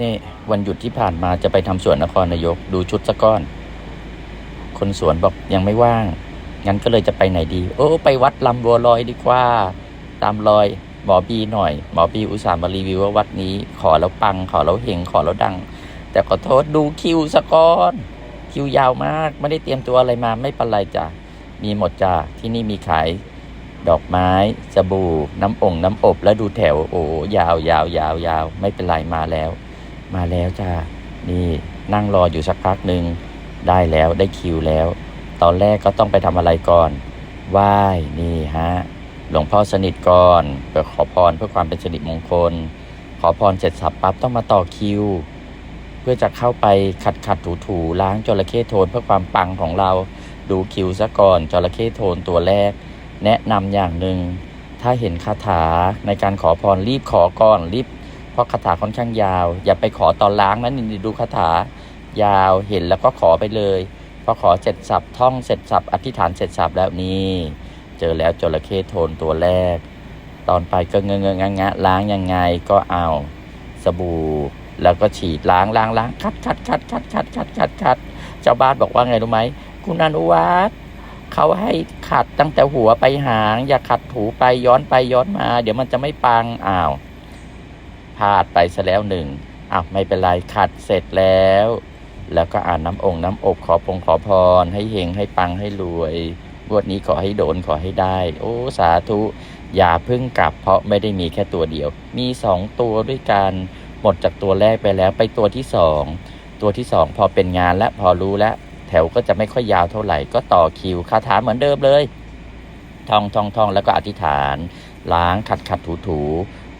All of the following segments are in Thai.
นี่วันหยุดที่ผ่านมาจะไปทำสวนนครนายกดูชุดสะก้อน คนสวนบอกยังไม่ว่าง งั้นก็เลยจะไปไหนดี โอ้ไปวัดลำบัวลอยดีกว่า ตามรอยหมอบีหน่อย หมอบีอุตส่าห์มารีวิวว่าวัดนี้ ขอแล้วปัง ขอแล้วเฮงขอแล้วดัง แต่ขอโทษดูคิวสะก้อน คิวยาวมาก ไม่ได้เตรียมตัวอะไรมาไม่เป็นไรจ้ะมีหมดจ้ะที่นี่มีขายดอกไม้สบู่น้ำองน้ำอบแล้วดูแถวโอ้ยาวยาวยาวยาวไม่เป็นไรมาแล้ว มาแล้วจ้านี่นั่งรออยู่สักพักหนึ่งได้แล้วได้คิวแล้ว ตอนแรกก็ต้องไปทำอะไรก่อนไหว้นี่ฮะหลวงพ่อสนิทก่อนเพื่อขอพรเพื่อความเป็นสิริมงคล ขอพรเสร็จสับปั๊บต้องมาต่อคิว เพื่อจะเข้าไปขัดขัดถูถูล้างจระเข้โทนเพื่อความปังของเราดูคิวซะก่อนจระเข้โทนตัวแรก แนะนำอย่างหนึ่งถ้าเห็นคาถาในการขอพรรีบขอก่อนรีบ เพราะคาถาค่อนข้างยาว อย่าไปขอตอนล้างนะนี่ดูคาถายาวเห็นแล้วก็ขอไปเลยพอขอเสร็จสับท่องเสร็จสับอธิษฐานเสร็จสับแล้วนี่เจอแล้วจระเข้โทนตัวแรก ตอนไปก็เงงงงะล้างยังไงก็เอาสบู่แล้วก็ฉีดล้างล้างล้างคัดคัดคัดคัดคัดคัดคัดคัดเจ้าบ้านบอกว่าไงรู้ไหมคุณอนุวัฒน์เขาให้ขัดตั้งแต่หัวไปหาง อย่าขัดถูไปย้อนไปย้อนมา เดี๋ยวมันจะไม่ปังอ้าว พลาดไปซะแล้วหนึ่งอ้าวไม่เป็นไรขัดเสร็จแล้ว แล้วก็อ่านน้ำองค์น้ำอบขอพงขอพร ให้เฮงให้ปังให้รวยงวดนี้ขอให้โดนขอให้ได้ โอ้ สาธุ อย่าพึ่งกลับ เพราะไม่ได้มีแค่ตัวเดียว มีสองตัวด้วยกัน หมดจากตัวแรกไปแล้วไปตัวที่สองตัวที่สองพอเป็นงานและพอรู้แล้ว แถวก็จะไม่ค่อยยาวเท่าไหร่ก็ต่อคิวคาถาเหมือนเดิมเลยท่องท่องท่องแล้วก็อธิษฐาน ล้างขัดขัดถูถู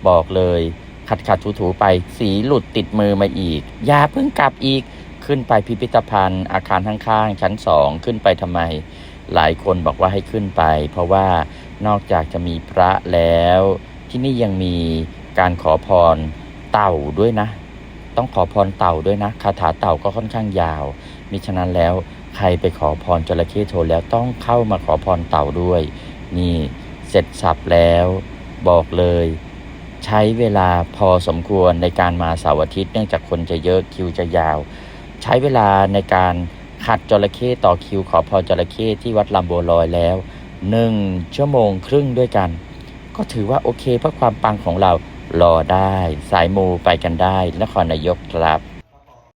บอกเลย ขัดขัดถูถูไปสีหลุดติดมือมาอีก อย่าเพิ่งกลับอีกขึ้นไปพิพิธภัณฑ์ อาคารข้างๆ ชั้นสองขึ้นไปทำไม หลายคนบอกว่าให้ขึ้นไป เพราะว่านอกจากจะมีพระแล้ว ที่นี่ยังมีการขอพรเต่าด้วยนะ ต้องขอพรเต่าด้วยนะคาถาเต่าก็ค่อนข้างยาว มิฉะนั้นแล้วใครไปขอพรจระเข้โทแล้วต้องเข้ามาขอพรเต่าด้วย นี่เสร็จสับแล้ว บอกเลย ใช้เวลาพอสมควรในการมาเสาร์อาทิตย์เนื่องจากคนจะเยอะคิวจะยาว ใช้เวลาในการขัดจระเข้ต่อคิวขอพรจระเข้ที่วัดลำบัวลอยแล้วหนึ่งชั่วโมงครึ่งด้วยกัน ก็ถือว่าโอเคเพราะความปังของเรารอได้ สายมูไปกันได้นครนายกครับ